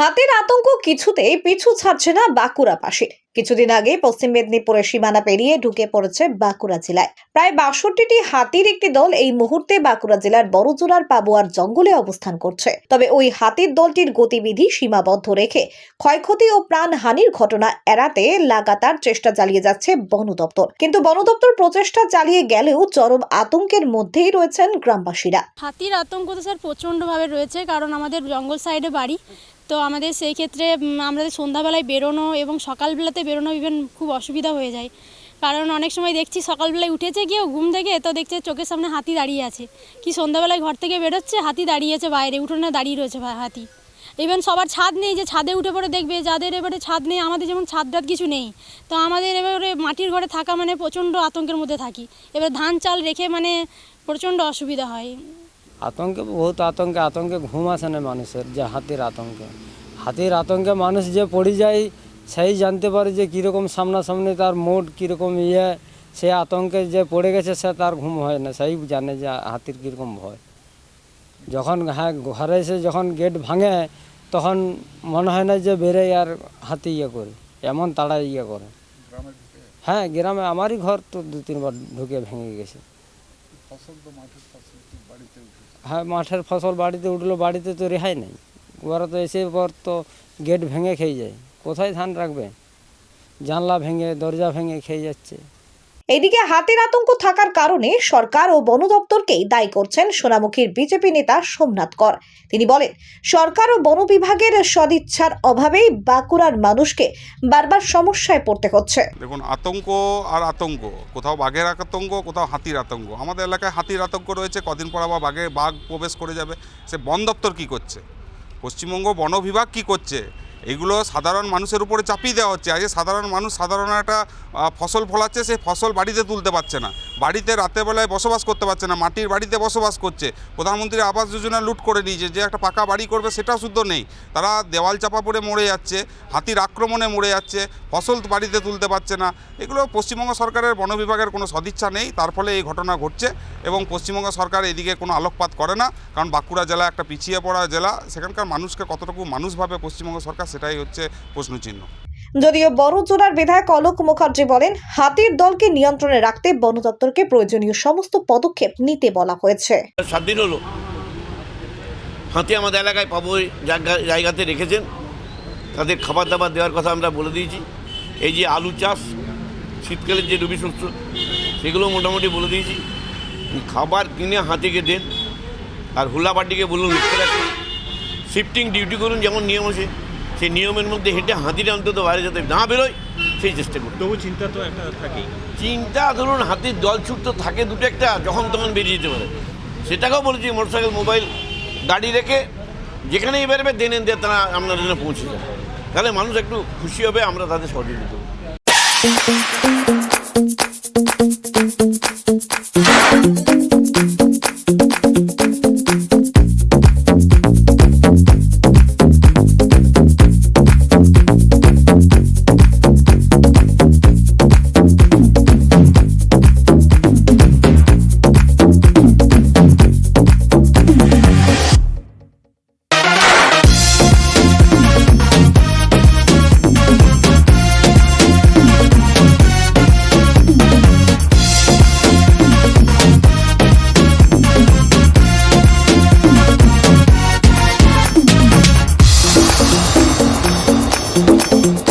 হাতির আতঙ্ক কিছুতেই পিছু ছাড়ছে না বাঁকুড়াবাসীর কিছুদিন আগে পশ্চিম মেদিনীপুরের সীমানা পেরিয়ে ঢুকে পড়েছে বাঁকুড়া জেলায়। প্রায় বাষট্টিটি হাতির একটি দল এই মুহূর্তে বাঁকুড়া জেলার বড়জোড়ার পাবুয়ার জঙ্গলে অবস্থান করছে। তবে ওই হাতির দলটির গতিবিধি সীমাবদ্ধ রেখে ক্ষয়ক্ষতি ও প্রাণহানির ঘটনা এড়াতে লাগাতার চেষ্টা চালিয়ে যাচ্ছে বন দপ্তর। কিন্তু বন দপ্তর প্রচেষ্টা চালিয়ে গেলেও চরম আতঙ্কের মধ্যেই রয়েছেন গ্রামবাসীরা। হাতির আতঙ্ক তো স্যার প্রচণ্ডভাবে রয়েছে, কারণ আমাদের জঙ্গল সাইডে বাড়ি। তো আমাদের সেই ক্ষেত্রে আমাদের সন্ধ্যাবেলায় বেরোনো এবং সকালবেলাতে বেরোনো ইভেন খুব অসুবিধা হয়ে যায়। কারণ অনেক সময় দেখছি সকালবেলায় উঠেছে গিয়েও, ঘুম থেকে তো দেখছে চোখের সামনে হাতি দাঁড়িয়ে আছে। কি সন্ধ্যাবেলায় ঘর থেকে বেরোচ্ছে, হাতি দাঁড়িয়েছে বাইরে, উঠোনে দাঁড়িয়ে রয়েছে হাতি। ইভেন সবার ছাদ নেই যে ছাদে উঠে পড়ে দেখবে, যাদের এবারে ছাদ নেই, আমাদের যেমন ছাদ টাদ কিছু নেই, তো আমাদের এবারে মাটির ঘরে থাকা মানে প্রচণ্ড আতঙ্কের মধ্যে থাকি। এবার ধান চাল রেখে মানে প্রচণ্ড অসুবিধা হয়। আতঙ্কে বহুত আতঙ্কে আতঙ্কে ঘুম আসে না মানুষের যে হাতির আতঙ্কে। হাতির আতঙ্কে মানুষ যে পড়ে যায় সেই জানতে পারে যে কীরকম সামনাসামনি তার মুড কীরকম ইয়ে। সে আতঙ্কে যে পড়ে গেছে সে তার ঘুম হয় না সেই জানে যে হাতির কীরকম ভয়। যখন হ্যাঁ ঘরে এসে যখন গেট ভাঙে তখন মনে হয় না যে বেরোয় আর হাতি ইয়ে করে এমন তাড়া ইয়ে করে। হ্যাঁ গ্রামে আমারই ঘর তো দু তিনবার ঢুকে ভেঙে গেছে। হ্যাঁ মাঠের ফসল বাড়িতে উঠল, বাড়িতে তো রেহাই নেই। ওরা তো এসে পর তো গেট ভেঙে খেয়ে যায়। কোথায় ধান রাখবে? জানলা ভেঙে, দরজা ভেঙে খেয়ে যাচ্ছে। এদিকে হাতির আতঙ্ক থাকার কারণে সরকার ও বন দপ্তরকেই দায়ী করছেন সোনামুখীর বিজেপি নেতা সোমনাথ কর। তিনি বলেন, সরকার ও বন বিভাগের সদিচ্ছার অভাবেই বাঁকুড়ার মানুষকে বারবার সমস্যায় পড়তে হচ্ছে। দেখুন, আতঙ্ক আর আতঙ্ক, কোথাও বাঘের আতঙ্ক, কোথাও হাতির আতঙ্ক। আমাদের এলাকায় হাতির আতঙ্ক রয়েছে, কদিন পর আবার বাঘে, বাঘ প্রবেশ করে যাবে। সে বন দপ্তর কী করছে? পশ্চিমবঙ্গ বন বিভাগ কী করছে? এগুলো সাধারণ মানুষের উপরে চাপিয়ে দেওয়া হচ্ছে। আজকে সাধারণ মানুষ সাধারণ একটা ফসল ফলাচ্ছে, সে ফসল বাড়িতে তুলতে পারছে না। বাড়িতে রাতের বেলায় বসবাস করতে পারছে না, মাটির বাড়িতে বসবাস করছে। প্রধানমন্ত্রী আবাস যোজনা লুট করে নিয়েছে, যে একটা পাকা বাড়ি করবে সেটাও শুদ্ধ নেই। তারা দেওয়াল চাপা পড়ে মরে যাচ্ছে, হাতির আক্রমণে মরে যাচ্ছে, ফসল বাড়িতে তুলতে পারছে না। এগুলো পশ্চিমবঙ্গ সরকারের বন বিভাগের কোনো সদিচ্ছা নেই, তার ফলে এই ঘটনা ঘটছে এবং পশ্চিমবঙ্গ সরকার এদিকে কোনো আলোকপাত করে না, কারণ বাঁকুড়া জেলা একটা পিছিয়ে পড়া জেলা, সেখানকার মানুষকে কতটুকু মানুষভাবে পশ্চিমবঙ্গ সরকার সেটাই হচ্ছে প্রশ্নচিহ্ন। যদিও বড় বড়জোড়ার বিধায়ক অলোক মুখার্জি বলেন, হাতির দলকে নিয়ন্ত্রণে রাখতে বন দপ্তরকে প্রয়োজনীয় সমস্ত পদক্ষেপ নিতে বলা হয়েছে। সাত দিন হলো। হাতি আমাদের এলাকায় পাবো জায়গা- জায়গাতে রেখেছেন। তাদের খাবার দাবার দেওয়ার কথা আমরা বলে দিয়েছি। এই যে আলু চাষ শীতকালের যে রবি শস্য, সেগুলো মোটামুটি বলে দিয়েছি। খাবার কিনে হাতিকে দেন। আর হুলাপাটিকে বলুন শিফটিং ডিউটি করুন, যেমন নিয়ম আছে। সেই নিয়মের মধ্যে হেঁটে হাতিটা অন্তত বাইরে যাতে না বেরোয় সেই চেষ্টা করি তবু চিন্তা তো একটা থাকেই। চিন্তা ধরুন হাতির দল ছুট তো থাকে দুটো একটা যখন তখন বেরিয়ে যেতে পারে। সেটাকেও বলেছি মোটরসাইকেল মোবাইল গাড়ি রেখে যেখানেই বেরোবে দেনে দিয়ে তারা আপনার জন্য পৌঁছে যাবে তাহলে মানুষ একটু খুশি হবে আমরা তাদের সহযোগিতা করব। Música